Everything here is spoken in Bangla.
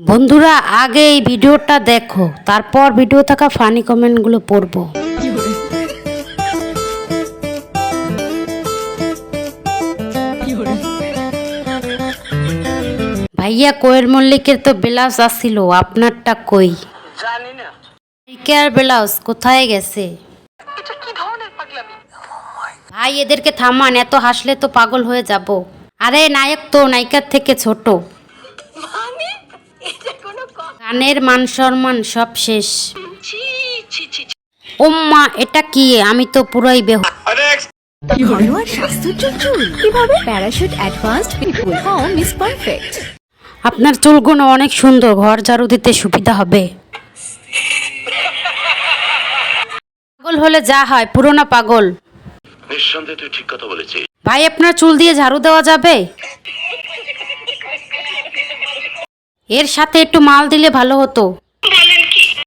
বন্ধুরা আগে এই ভিডিওটা দেখো তারপর ভিডিও থাকা ফানি কমেন্টগুলো পড়ব। ভাইয়া কোয়েল মল্লিকের তো ব্লাউজ আসছিল আপনারটা কই? জানি না কেয়ার ব্লাউজ কোথায় গেছে? ভাই এদেরকে থামান এত হাসলে তো পাগল হয়ে যাব। আরে নায়ক তো নায়িকার থেকে ছোট। গানের মান সম্মান সব শেষ। ওম্মা এটা কি? আমি তো পুরাই বেহ ঘরোয়া স্বাস্থ্যোজ্জ্বল চুল কীভাবে? প্যারাশুট অ্যাডভান্সড পিপুল হোম ইজ পারফেক্ট আপনার চুলগুলো অনেক সুন্দর। ঘর ঝাড়ু দিতে সুবিধা হবে। পাগল হলে যা হয় পুরোনো পাগল। নিঃসন্দেহে তুই ঠিক কথা বলেছিস। ভাই আপনার চুল দিয়ে ঝাড়ু দেওয়া যাবে? এর সাথে একটু মাল দিলে ভালো হতো।